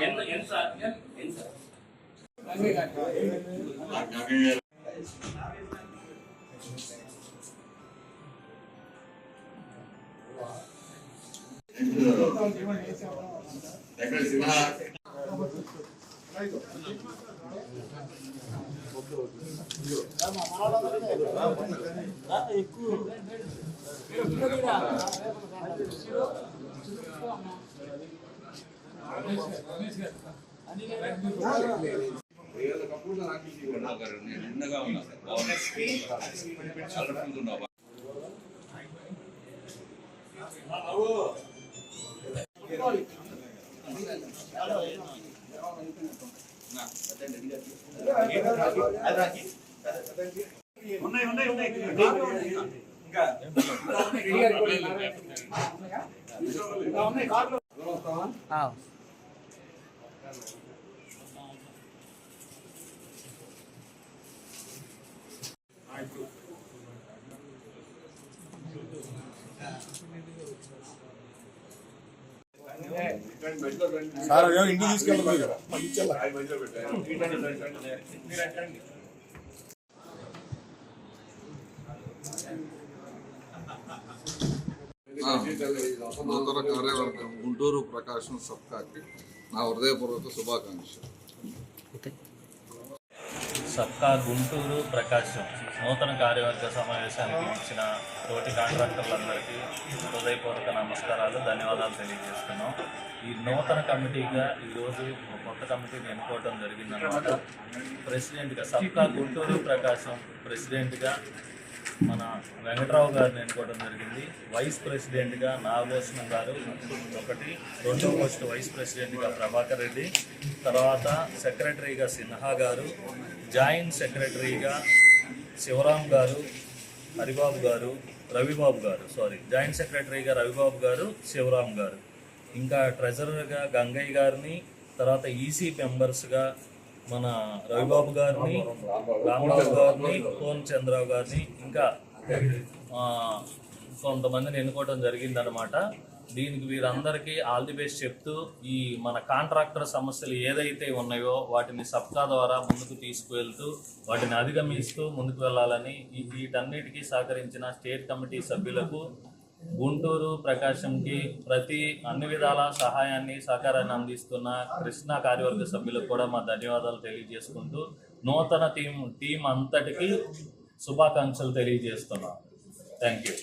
ఎంత ఎంత సార్ ఎంత సార్ ఎక్కడ సింహ నిన్నగా ఉన్నా అది రాకి ఉన్నాయి ఉన్నాయి ఉన్నాయి. సార్ అయ్యో ఇంటికి తీసుకెళ్ళదు నూతన కార్యవర్గం గుంటూరు ప్రకాశం సబ్కాకి నా హృదయపూర్వక శుభాకాంక్షలు. సబ్కా గుంటూరు ప్రకాశం. నూతన కార్యవర్గ సమావేశానికి ఇచ్చిన తోటి కాంట్రాక్టర్లందరికీ హృదయపూర్వక నమస్కారాలు ధన్యవాదాలు తెలియజేస్తున్నాం. ఈ నూతన కమిటీగా ఈరోజు కొత్త కమిటీని ఎన్నుకోవడం జరిగిందన్నమాట. ప్రెసిడెంట్గా సబ్కా గుంటూరు ప్రకాశం ప్రెసిడెంట్గా మన వెంకట్రావు గారిని ఎన్నుకోవడం జరిగింది. వైస్ ప్రెసిడెంట్గా నాగభూషణం గారు ఒకటి రెండో పోస్ట్ వైస్ ప్రెసిడెంట్గా ప్రభాకర్ రెడ్డి తర్వాత సెక్రటరీగా సిన్హా గారు జాయింట్ సెక్రటరీగా శివరాం గారు హరిబాబు గారు రవిబాబు గారు సారీ జాయింట్ సెక్రటరీగా రవిబాబు గారు శివరాం గారు. ఇంకా ట్రెజరర్గా గంగయ్య గారిని తర్వాత ఈసీ మెంబర్స్గా మన రవిబాబు గారిని రామరావు గారిని కోన్ చంద్రరావు గారిని ఇంకా కొంతమందిని ఎన్నుకోవడం జరిగిందనమాట దీనికి వీరందరికీ ఆల్ ది బెస్ట్ చెప్తూ ఈ మన కాంట్రాక్టర్ సమస్యలు ఏదైతే ఉన్నాయో వాటిని సబ్కా ద్వారా ముందుకు తీసుకువెళ్తూ వాటిని అధిగమిస్తూ ముందుకు వెళ్ళాలని వీటన్నిటికీ సహకరించిన స్టేట్ కమిటీ సభ్యులకు గుంటూరు ప్రకాశంకి ప్రతి అన్ని విధాల సహాయాన్ని సహకారాన్ని అందిస్తున్న కృష్ణా కార్యవర్గ సభ్యులకు కూడా మా ధన్యవాదాలు తెలియజేసుకుంటూ నూతన టీం టీం అంతటికి శుభాకాంక్షలు తెలియజేస్తున్నాం. Thank you